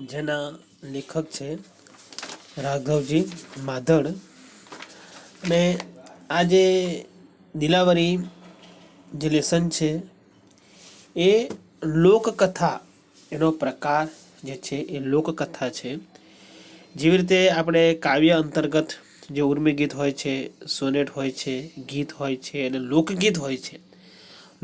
જેના લેખક છે રાઘવજી માધડ. અને આ જે દિલાવરી જે લેસન છે, એ લોકકથા એનો પ્રકાર જે છે, એ લોકકથા છે. જેવી રીતે આપણે કાવ્ય અંતર્ગત જે ઉર્મી ગીત હોય છે, સોનેટ હોય છે, ગીત હોય છે અને લોકગીત હોય છે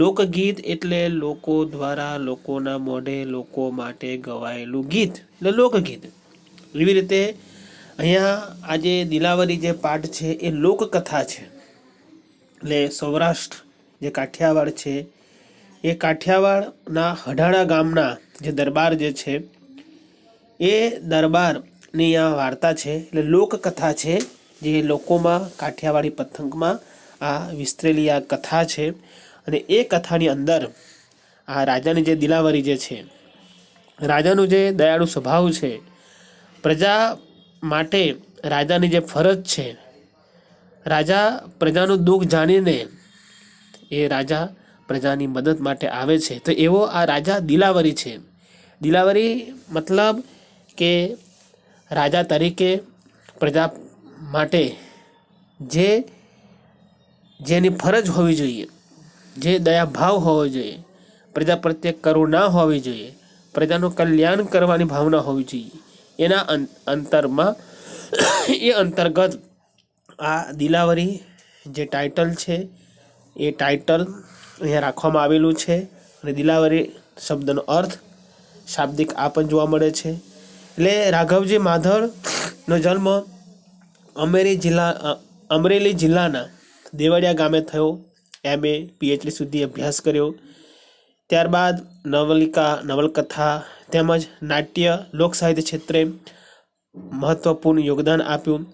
લોકગીત એટલે લોકો દ્વારા લોકોના મોઢે લોકો માટે ગવાયેલું ગીત, એટલે લોકગીત. એવી રીતે અહીંયા આજે દિલાવરી જે પાઠ છે એ લોકકથા છે. એટલે સૌરાષ્ટ્ર જે કાઠિયાવાડ છે, એ કાઠિયાવાડના હઢાણા ગામના જે દરબાર જે છે, એ દરબારની આ વાર્તા છે, એટલે લોકકથા છે, જે લોકોમાં કાઠિયાવાડી પથંગમાં આ વિસ્તરેલી આ કથા છે. અને એ કથાની અંદર આ રાજાની જે દિલાવરી જે છે, રાજાનું જે દયાળુ સ્વભાવ છે, પ્રજા માટે રાજાની જે ફરજ છે, રાજા પ્રજાનું દુઃખ જાણીને એ રાજા પ્રજાની મદદ માટે આવે છે. તો એવો આ રાજા દિલાવરી છે. દિલાવરી મતલબ કે રાજા તરીકે પ્રજા માટે જે, જેની ફરજ હોવી જોઈએ. જે દયાભાવ હોવો જોઈએ, પ્રજા પ્રત્યે કરુણા હોવી જોઈએ, પ્રજાનું કલ્યાણ કરવાની ભાવના હોવી જોઈએ. એના અંતરમાં એ અંતર્ગત આ દિલાવરી જે ટાઇટલ છે, એ ટાઇટલ અહીંયા રાખવામાં આવેલું છે અને દિલાવરી શબ્દનો અર્થ શાબ્દિક આ પણ જોવા મળે છે. એટલે રાઘવજી માધવનો જન્મ અમેરી જિલ્લા અમરેલી જિલ્લાના દેવળિયા ગામે થયો. એમ એ પીએચડી સુધી અભ્યાસ કર્યો. ત્યારબાદ નવલિકા, નવલકથા તેમજ નાટ્ય લોક સાહિત્ય ક્ષેત્રે મહત્વપૂર્ણ યોગદાન આપ્યું.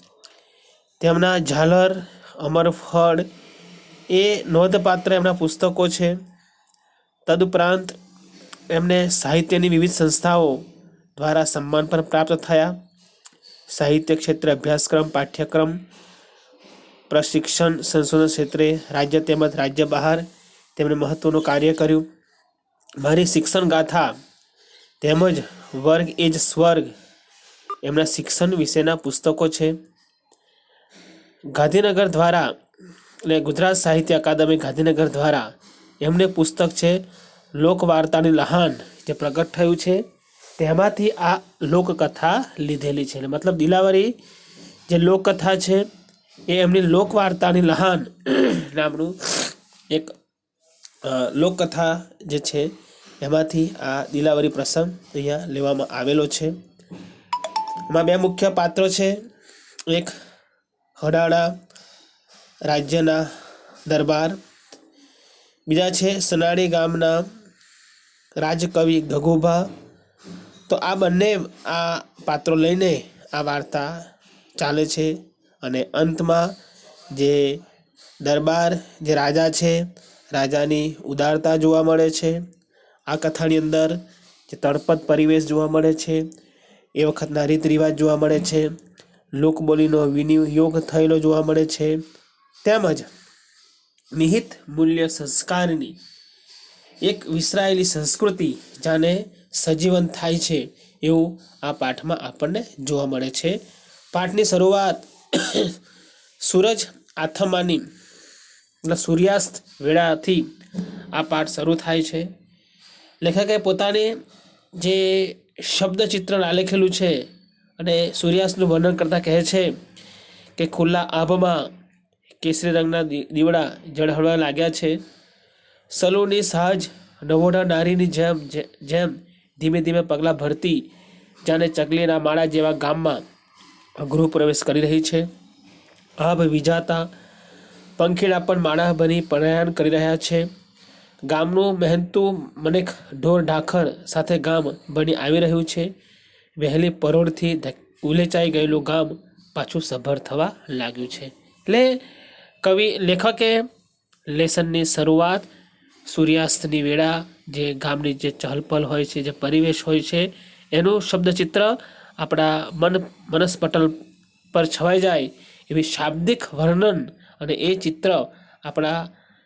તેમના ઝાલર અમરફળ એ નોંધપાત્ર એમના પુસ્તકો છે. તદુપરાંત એમને સાહિત્યની વિવિધ સંસ્થાઓ દ્વારા સન્માન પણ પ્રાપ્ત થયા. સાહિત્ય ક્ષેત્રે અભ્યાસક્રમ, પાઠ્યક્રમ પ્રશિક્ષણ સંશોધન ક્ષેત્રે રાજ્ય તેમજ રાજ્ય બહાર તેમણે મહત્ત્વનું કાર્ય કર્યું. મારી શિક્ષણ ગાથા તેમજ વર્ગ એ જ સ્વર્ગ એમના શિક્ષણ વિશેના પુસ્તકો છે. ગાંધીનગર દ્વારા એટલે ગુજરાત સાહિત્ય અકાદમી ગાંધીનગર દ્વારા એમને પુસ્તક છે લોકવાર્તાની લહાન જે પ્રગટ થયું છે. તેમાંથી આ લોકકથા લીધેલી છે. મતલબ દિલાવરી જે લોકકથા છે એ એમની લોકવાર્તાની લહાન નામનું એક લોકકથા જે છે, એમાંથી આ દિલાવરી પ્રસંગ અહીંયા લેવામાં આવેલો છે. એમાં બે મુખ્ય પાત્રો છે. એક, હડાળા રાજ્યના દરબાર. બીજા છે, સનાડી ગામના રાજકવિ ગગુભા. તો આ બંને આ પાત્રો લઈને આ વાર્તા ચાલે છે. અને અંતમાં જે દરબાર, જે રાજા છે, રાજાની ઉદારતા જોવા મળે છે. આ કથાની અંદર જે તળપદ પરિવેશ જોવા મળે છે, એ વખતના રીત રિવાજ જોવા મળે છે. લોકબોલીનો વિનિયોગ થયેલો જોવા મળે છે. તેમજ નિહિત મૂલ્ય સંસ્કારની એક વિસરાયેલી સંસ્કૃતિ જાને સજીવન થાય છે એવું આ પાઠમાં આપણને જોવા મળે છે. પાઠની શરૂઆત સૂરજ આથમાની એટલે સૂર્યાસ્ત વેળાથી આ પાઠ શરૂ થાય છે. લેખકે પોતાને જે શબ્દ ચિત્રણ આલેખેલું છે અને સૂર્યાસ્તનું વર્ણન કરતા કહે છે કે ખુલ્લા આભમાં કેસરી રંગના દીવડા જળહળવા લાગ્યા છે. સલૂની સાજ નવોઢા નારીની જેમ જેમ ધીમે ધીમે પગલાં ભરતી, જાણે ચકલીના માળા જેવા ગામમાં ગૃહ પ્રવેશ કરી રહી છે. આભ વિજાતા પંખીડા પણ માળા બની પ્રયાણ કરી રહ્યા છે. ગામનું મહેનતું મનેક ઢોર ઢાખર સાથે ગામ બની આવી રહ્યું છે. વહેલી પરોળથી ઉલેચાઈ ગયેલું ગામ પાછું સભર થવા લાગ્યું છે. એટલે કવિ લેખકે લેસનની શરૂઆત સૂર્યાસ્તની વેળા જે ગામની જે ચહલપહલ હોય છે, જે પરિવેશ હોય છે, એનું શબ્દચિત્ર આપણા મન મનસ્પટલ પર છવાઈ જાય એવી શાબ્દિક વર્ણન અને એ ચિત્ર આપણા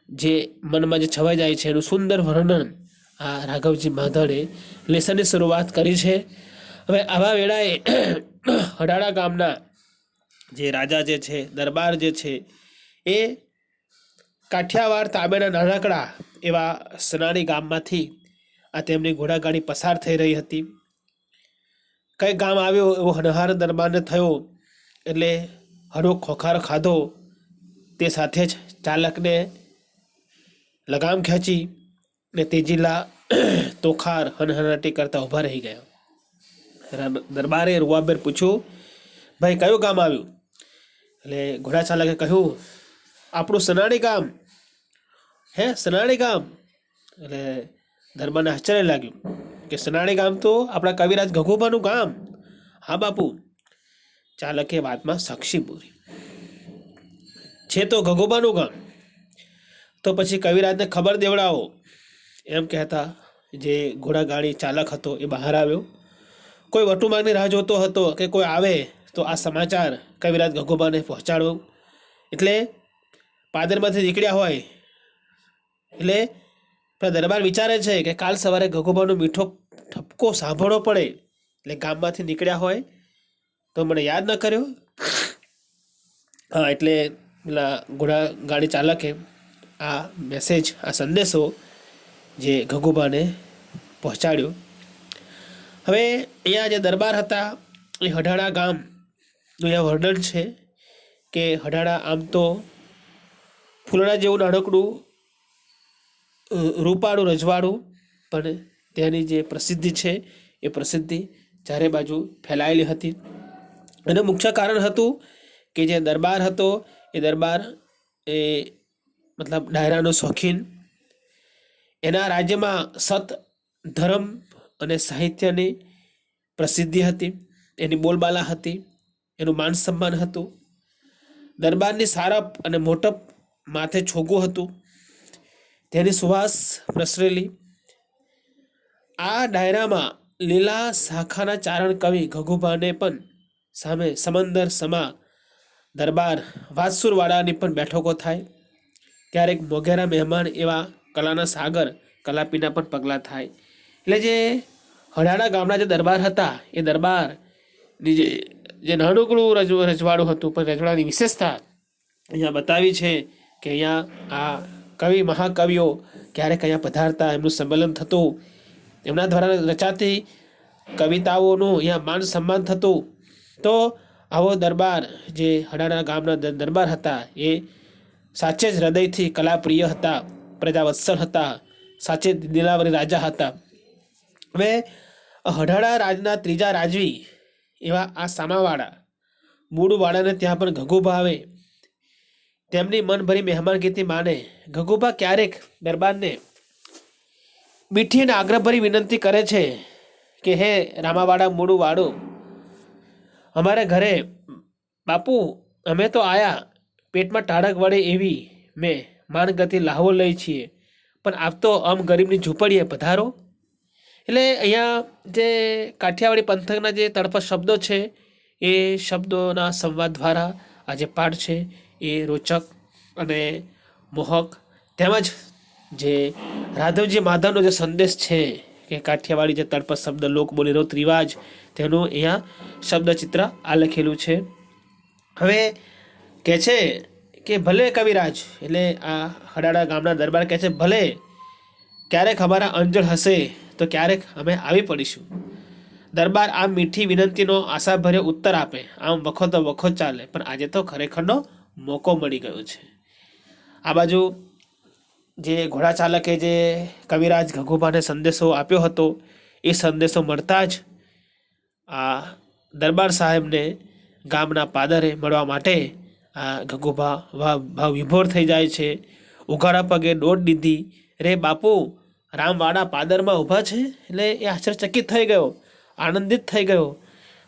જે મનમાં જે છવાઈ જાય છે, એનું સુંદર વર્ણન આ રાઘવજી માધણે લેસનની શરૂઆત કરી છે. હવે આવા વેળાએ હડાળા ગામના જે રાજા જે છે, દરબાર જે છે, એ કાઠિયાવાડ તાબેના નાનકડા એવા સનાની ગામમાંથી આ તેમની ઘોડાગાડી પસાર થઈ રહી હતી. કઈ ગામ આવ્યો એવો હનહાર દરબારને થયો એટલે હરો ખોખાર ખાધો. તે સાથે જ ચાલકને લગામ ખેંચી ને તેજીલા તોખાર હનહનાટી કરતા ઊભા રહી ગયા. દરબારે રૂવાબેર પૂછ્યું, ભાઈ, કયું ગામ આવ્યું? એટલે ઘોડા ચાલકે કહ્યું, આપણું સનાડી ગામ. હે સનાડી ગામ? એટલે દરબારને આશ્ચર્ય લાગ્યું. કે સનાડી ગામ તો આપણા કવિરાજ ગગોબાનું ગામ. હા, બાપુ. ચાલકે વાતમાં સાક્ષી પૂરી છે તો ગગોબાનું ગામ. તો પછી કવિરાજને ખબર દેવડાવો. એમ કહેતા જે ઘોડાગાડી ચાલક હતો એ બહાર આવ્યો. કોઈ વટુમાગની રાહ જોતો હતો કે કોઈ આવે તો આ સમાચાર કવિરાજ ગગોબાને પહોંચાડવો. એટલે પાદરમાંથી નીકળ્યા હોય. એટલે દરબાર વિચારે છે કે કાલ સવારે ગગોબાનો મીઠો ઠપકો સાંભળવો પડે. એટલે ગામમાંથી નીકળ્યા હોય તો મને યાદ ન કર્યો. હા, એટલે પેલા ઘોડા ગાડી ચાલકે આ મેસેજ આ સંદેશો જે ગગુબાને પહોંચાડ્યો. હવે અહીંયા જે દરબાર હતા, એ હઢાળા ગામનું અહીંયા વર્ણન છે કે હઢાળા આમ તો ફૂલડા જેવું નાનકડું રૂપાળું, રજવાડું, પણ તેની જે પ્રસિદ્ધિ છે એ પ્રસિદ્ધિ ચારે બાજુ ફેલાયેલી હતી. એનું મુખ્ય કારણ હતું કે જે દરબાર હતો, એ દરબાર એ મતલબ ડાયરાનો શોખીન. એના રાજ્યમાં સત, ધર્મ અને સાહિત્યની પ્રસિદ્ધિ હતી, એની બોલબાલા હતી, એનું માન સન્માન હતું. દરબારની સારપ અને મોટપ માથે છોગું હતું. તેની સુવાસ પ્રસરેલી. આ ડાયરામાં લીલા શાખાના ચારણ કવિ ગગુભાને પણ સામે સમંદર સમા દરબાર વાસુરવાડાની પણ બેઠકો થાય. ક્યારેક મોઘેરા મહેમાન એવા કલાના સાગર કલાપીના પણ પગલાં થાય. એટલે જે હડાડા ગામના જે દરબાર હતા, એ દરબારની જે જે નાનકડું રજ, રજવાડું હતું, પણ રજવાડાની વિશેષતા અહીંયા બતાવી છે કે અહીંયા આ કવિ, મહાકવિઓ ક્યારેક અહીંયા પધારતા, એમનું સંમેલન થતું એમના દ્વારા રચાતી કવિતાઓનું અહીંયા માન સન્માન થતું. તો આવો દરબાર જે હડાણા ગામના દરબાર હતા, એ સાચે જ હૃદયથી કલાપ્રિય હતા, પ્રજાવત્સલ હતા, સાચે દિલાવરી રાજા હતા. હવે હડાડા રાજના ત્રીજા રાજવી એવા આ સામાવાળા મૂળવાળાને ત્યાં પણ ઘગુભા આવે તેમની મનભરી મહેમાનગીથી માને ઘગુભા ક્યારેક દરબારને મીઠી અને આગ્રહભરી વિનંતી કરે છે કે હે રામાવાડા મૂળું વાડું અમારે ઘરે, બાપુ, અમે તો આયા, પેટમાં ટાળક વળે એવી મેં માનગતિ લાહવો લઈ છીએ, પણ આપ તો અમ ગરીબની ઝૂંપડીએ પધારો? એટલે અહીંયા જે કાઠિયાવાડી પંથકના જે તળપત શબ્દો છે, એ શબ્દોના સંવાદ દ્વારા આ જે પાઠ છે, એ રોચક અને મોહક, તેમજ જે રાધવજી માધવનો જે સંદેશ છે કે કાઠિયાવાડી જે તળપદ શબ્દ લોકબોલી રોત રિવાજ, તેનું અહીંયા શબ્દચિત્ર આ લખેલું છે. હવે કહે છે કે ભલે કવિરાજ, એટલે આ હડાડા ગામના દરબાર કહે છે, ભલે ક્યારેક અમારા અંજળ હશે તો ક્યારેક અમે આવી પડીશું. દરબાર આ મીઠી વિનંતીનો આશાભર્યો ઉત્તર આપે, આમ વખો તો વખો ચાલે, પણ આજે તો ખરેખરનો મોકો મળી ગયો છે. આ બાજુ જે ઘોડા ચાલકે જે કવિરાજ ગગુભાને સંદેશો આપ્યો હતો, એ સંદેશો મળતા જ આ દરબાર સાહેબને ગામના પાદરે મળવા માટે આ ગગુભા વા- ભાવ વિભોર થઈ જાય છે. ઉઘાડા પગે દોડ દીધી. રે બાપુ, રામવાડા પાદરમાં ઊભા છે? એટલે એ આશ્ચર્યચકિત થઈ ગયો, આનંદિત થઈ ગયો.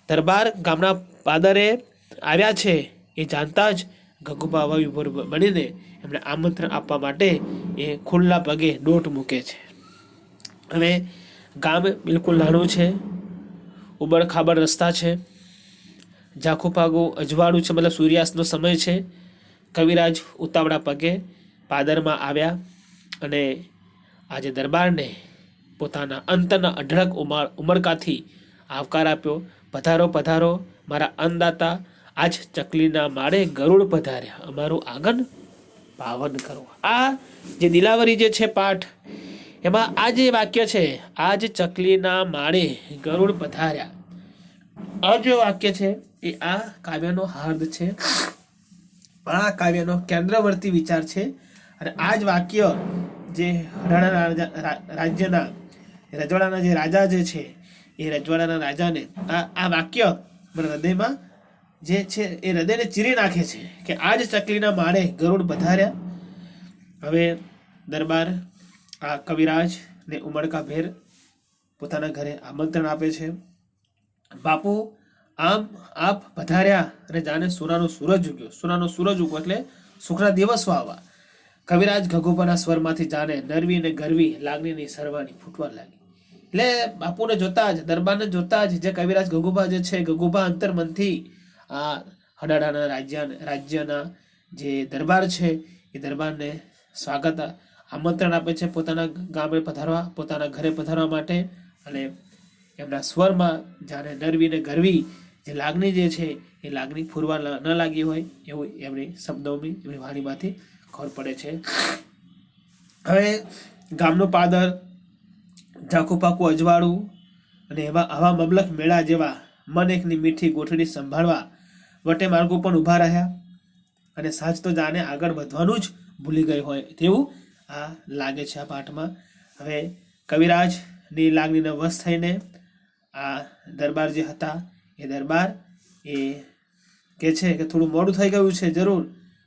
દરબાર ગામના પાદરે આવ્યા છે, એ જાણતા જ ગગુભા વા વિભોર બનીને એમને આમંત્રણ આપવા માટે એ ખુલ્લા પગે દોટ મૂકે છે. હવે ગામ બિલકુલ નાનું છે, ઉબડ ખાબડ રસ્તા છે ઝાખું પાગું અજવાળું છે, મતલબ સૂર્યાસ્તનો સમય છે. કવિરાજ ઉતાવળા પગે પાદરમાં આવ્યા અને આજે દરબારને પોતાના અંતરના અઢળક ઉમર ઉમળકાથી આવકાર આપ્યો. પધારો પધારો, મારા અન્નદાતા આજ ચકલીના માળે ગરુડ પધાર્યા. અમારું આગન પાવન કરો. આ જે દિલાવરી જે છે પાઠ, એમાં આ જે વાક્ય છે, આજ ચકલીના માળે ગરુડ પધાર્યા. આ જે વાક્ય છે, એ આ કાવ્યનો હાર્દ છે. આ કાવ્યનો કેન્દ્રવર્તી વિચાર છે. અને આ જ વાક્ય જે હરિયાણા રાજા- રાજ્યના, રજવાડાના જે રાજા જે છે, એ રજવાડાના રાજાને આ આ વાક્ય મારા હૃદયમાં જે છે એ હૃદયને ચીરી નાખે છે કે આ જ ચકલીના માળે ગરુડ પધાર્યા. હવે દરબાર આ કવિરાજ ને ઉમળકા ભેર પોતાના ઘરે આમંત્રણ આપે છે. બાપુ, આમ આપ પધાર્યા અને જાણે સોનાનો સૂરજ ઉગ્યો. સોનાનો સૂરજ ઉગ્યો એટલે સુખના દિવસો આવવા કવિરાજ ઘગોપાના સ્વરમાંથી જાણે નરવી અને ગરવી લાગણીની સરવાની ફૂટવા લાગી. એટલે બાપુને જોતા જ, દરબારને જોતા જ જે કવિરાજ ગગુબા જે છે ગગુબા અંતરમનથી આ હડાડાના રાજ્ય રાજ્યના જે દરબાર છે, એ દરબારને સ્વાગત આમંત્રણ આપે છે પોતાના ગામે પધારવા, પોતાના ઘરે પધારવા માટે. અને એમના સ્વરમાં જાણે નરવી ને ગરવી જે લાગણી જે છે, એ લાગણી ફૂરવા ન ન લાગી હોય એવું એમની શબ્દોની એમની વાણીમાંથી ખબર પડે છે. હવે ગામનું પાદર ઝાકુ પાકું અજવાળું અને એવા આવા મબલક મેળા જેવા મન એકની મીઠી ગોઠડી સંભાળવા વટે માર્ગો પણ ઊભા રહ્યા. અને સાચ તો જાણે આગળ વધવાનું જ ભૂલી ગઈ હોય તેવું આ લાગે છે આ પાઠમાં. હવે કવિરાજની લાગણીને વશ થઈને આ દરબાર જે હતા એ દરબાર એ કે છે કે થોડું મોડું થઈ ગયું છે જરૂર,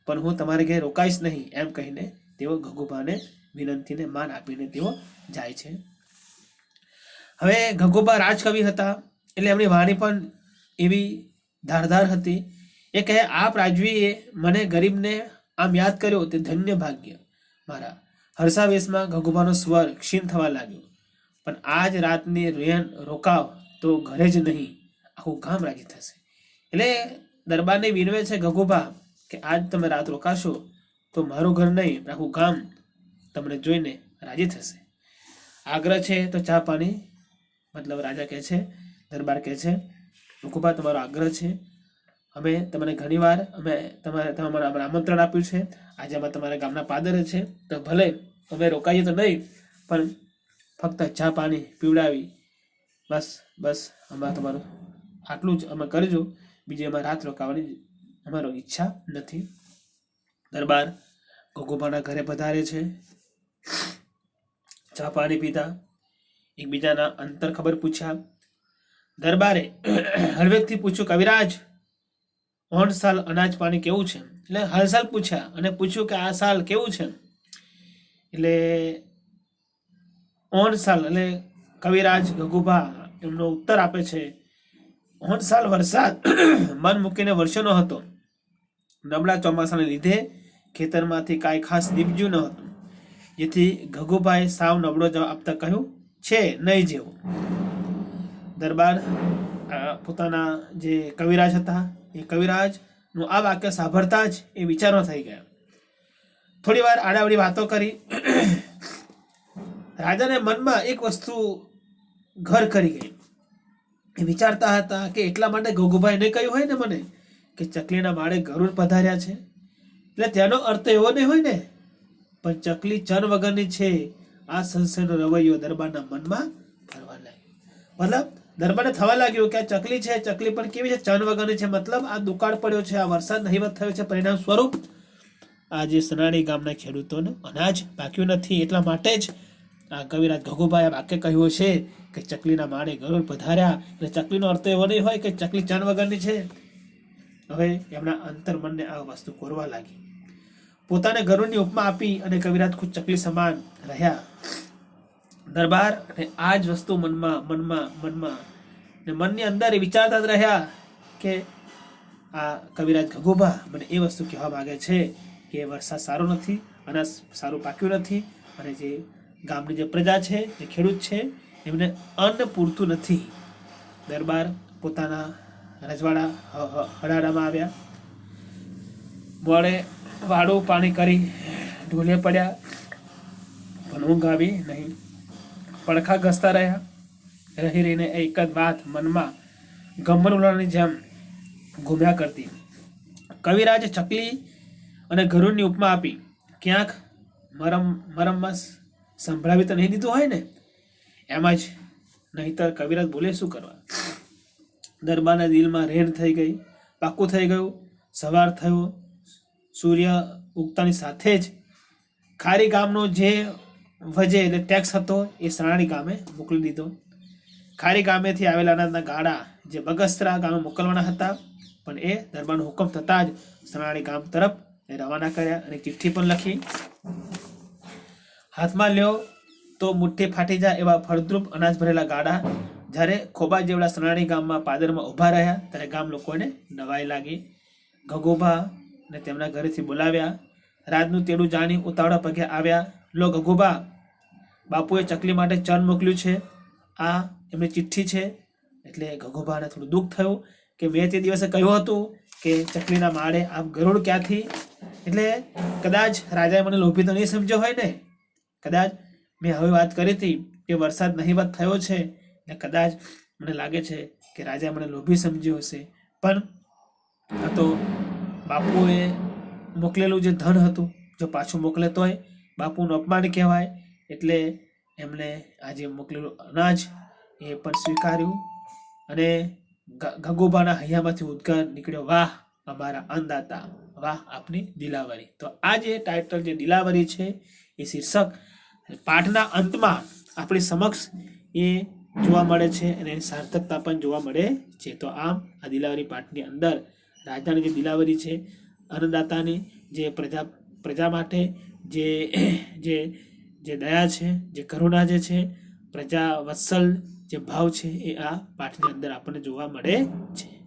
પણ હું તમારે ઘેર રોકાઈશ નહીં એમ કહીને તેઓ ગગુબાને વિનંતીને માન આપીને તેઓ જાય છે. હવે ગગુબા રાજકવિ હતા, એટલે એમની વાણી પણ એવી ધારદાર હતી. એ કહે, આપ રાજવીએ મને ગરીબને આમ યાદ કર્યો તે ધન્ય ભાગ્ય. મારા હર્ષાવેશમાં ગગુબાનો સ્વર ક્ષીણ થવા લાગ્યો. પણ આજ રાતની રેન રોકાવ તો ઘરે જ નહીં. આખું ગામ રાજી થશે. એટલે દરબારને વિનવે છે ગગુબા કે, આજ તમે રાત રોકાશો તો મારું ઘર નહીં આખું ગામ તમને જોઈને રાજી થશે. આગ્રહ છે તો ચા પાણી, મતલબ રાજા કહે છે, દરબાર કહે છે ગગુબા તમારો આગ્રહ છે. અમે તમને ઘણીવાર અમે તમારે તમારે અમને આમંત્રણ આપ્યું છે. આજે અમે તમારા ગામના પાદરે છે. તો ભલે અમે રોકાઈએ તો નહીં, પણ ફક્ત ચા પાણી પીવડાવી. બસ બસ અમારે તમારું, આટલું જ અમે કરજો. બીજી અમારે રાત રોકાવાની અમારો ઈચ્છા નથી. દરબાર ગોગોબાના ઘરે પધારે છે. ચા પાણી પીધા. એકબીજાના અંતર ખબર પૂછ્યા. દરબારે હળવેકથી પૂછ્યું, કવિરાજ ઓણ સાલ અનાજ પાણી કેવું છે? એટલે હાલસાલ પૂછ્યા અને પૂછ્યું કે, આ સાલ કેવું છે? એટલે ઓણ સાલ, એટલે કવિરાજ ગગુભા એમનો ઉત્તર આપે છે ઓણ સાલ વરસાદ મન મૂકીને વરસ્યો ન હતો. નબળા ચોમાસાને લીધે ખેતરમાંથી કાંઈ ખાસ દીપજ્યું ન હતું. જેથી ગગુભાઈ સાવ નબળો જવાબ આપતા કહ્યું, છે, નહીં જેવું. દરબાર પોતાના જે કવિરાજ હતા, એ કવિરાજનું આ વાક્ય સાંભળતા જ એ વિચારો થઈ ગયા. થોડી વાર આડાવડી વાતો કરી. રાજાને મનમાં એક વસ્તુ ઘર કરી ગઈ. એ વિચારતા હતા કે એટલા માટે ગોગુભાઈને કહ્યું હોય ને મને કે ચકલીના માળે ગરુડ પધાર્યા છે. એટલે તેનો અર્થ એવો નહીં હોય ને? પણ ચકલી ચન વગરની છે. આ સંશયનો રવૈયો દરબારના મનમાં ફરવા લાગ્યો. મતલબ દરબારને થવા લાગ્યું કે આ ચકલી છે, ચકલી પણ કેવી છે? ચન વગરની છે, મતલબ આ દુકાળ પડ્યો છે, આ વરસાદ નહીવત થયો છે, પરિણામ સ્વરૂપ આજે સનાણી ગામના ખેડૂતોને અનાજ પાક્યું નથી. એટલા માટે જ આ કવિરાજ ઘગુભાઈ આ વાક્ય કહ્યું છે કે ચકલીના માળે ગરુડ પધાર્યા. એટલે ચકલીનો અર્થ એવો નહીં હોય કે ચકલી ચન વગરની છે. હવે એમના અંતરમનને આ વસ્તુ કોરવા લાગી. પોતાને ગરુડની ઉપમા આપી અને કવિરાજ ખુદ ચકલી સમાન રહ્યા. દરબાર અને આ જ વસ્તુ મનમાં મનમાં મનમાં ને મનની અંદર એ વિચારતા જ રહ્યા કે આ કવિરાજ ઘગુભા મને એ વસ્તુ કહેવા માગે છે કે વરસાદ સારો નથી, અનાજ સારું પાક્યું નથી અને જે ગામની જે પ્રજા છે, જે ખેડૂત છે, એમને અન્ન પૂરતું નથી. દરબાર પોતાના રજવાડા હડાડામાં આવ્યા. મોડે વાડું પાણી કરી ઢોલે પડ્યા. પણ ઊંઘ આવી નહીં. પડખા ઘસતા રહ્યા. રહી રહીને એક જ વાત મનમાં ગમન ઉલાળાની જેમ ઘૂમ્યા કરતી. કવિરાજે ચકલી અને ગરુડની ઉપમા આપી. ક્યાંક મરમ મરમમાં સંભળાવી તો નહીં દીધું હોય ને? એમ જ. નહીતર કવિરાજ બોલે, શું કરવા? દરબારના દિલમાં રેણ થઈ ગઈ. પાકું થઈ ગયું. સવાર થયો. સૂર્ય ઉગતાની સાથે જ ખારી ગામનો જે વજે એટલે ટેક્સ હતો, એ સરાણી ગામે મોકલી દીધો. ખારી ગામેથી આવેલા અનાજના ગાડા જે બગસરા ગામે મોકલવાના હતા, પણ એ દરબારનો હુકમ થતાં જ સરાણી ગામ તરફ એ રવાના કર્યા અને ચિઠ્ઠી પણ લખી. હાથમાં લ્યો તો મુઠ્ઠી ફાટી જાય એવા ફળદ્રુપ અનાજ ભરેલા ગાડા જ્યારે ખોબા જેવડા સરાણી ગામમાં પાદરમાં ઊભા રહ્યા, ત્યારે ગામ લોકોને નવાઈ લાગી. ગગોભા ને તેમના ઘરેથી બોલાવ્યા. રાતનું તેડું જાણી ઉતાવળા પગે આવ્યા. લો ગગોભા બાપુએ ચકલી માટે ચન મોકલ્યું છે. આ એમની ચિઠ્ઠી છે. એટલે ગગોભાને થોડું દુઃખ થયું કે મેં તે દિવસે કહ્યું હતું કે ચકલીના માળે આમ ગરુડ ક્યાંથી? એટલે કદાચ રાજાએ મને લોભી તો નહીં સમજ્યો હોય ને? કદાચ મેં હવે વાત કરી હતી કે વરસાદ નહીવત થયો છે એટલે કદાચ મને લાગે છે કે રાજાએ મને લોભી સમજ્યો હશે. પણ આ તો બાપુએ મોકલેલું જે ધન હતું, જો પાછું મોકલે તોય બાપુનું અપમાન કહેવાય. એટલે એમણે આજે મોકલેલું અનાજ એ પણ સ્વીકાર્યું અને ગગોબાના હૈયામાંથી ઉદ્ગાર નીકળ્યો. વાહ, અમારા અન્નદાતા. વાહ, આપની દિલાવરી. તો આ જે ટાઇટલ જે દિલાવરી છે એ શીર્ષક પાઠના અંતમાં આપણી સમક્ષ એ જોવા મળે છે અને એની સાર્થકતા પણ જોવા મળે છે. તો આમ, આ દિલાવરી પાઠની અંદર રાજાની જે દિલાવરી છે, અન્નદાતાની જે પ્રજા પ્રજા માટે જે જે જે દયા છે, જે કરુણા જે છે, પ્રજા વત્સલ જે ભાવ છે એ આ પાઠની અંદર આપણને જોવા મળે છે.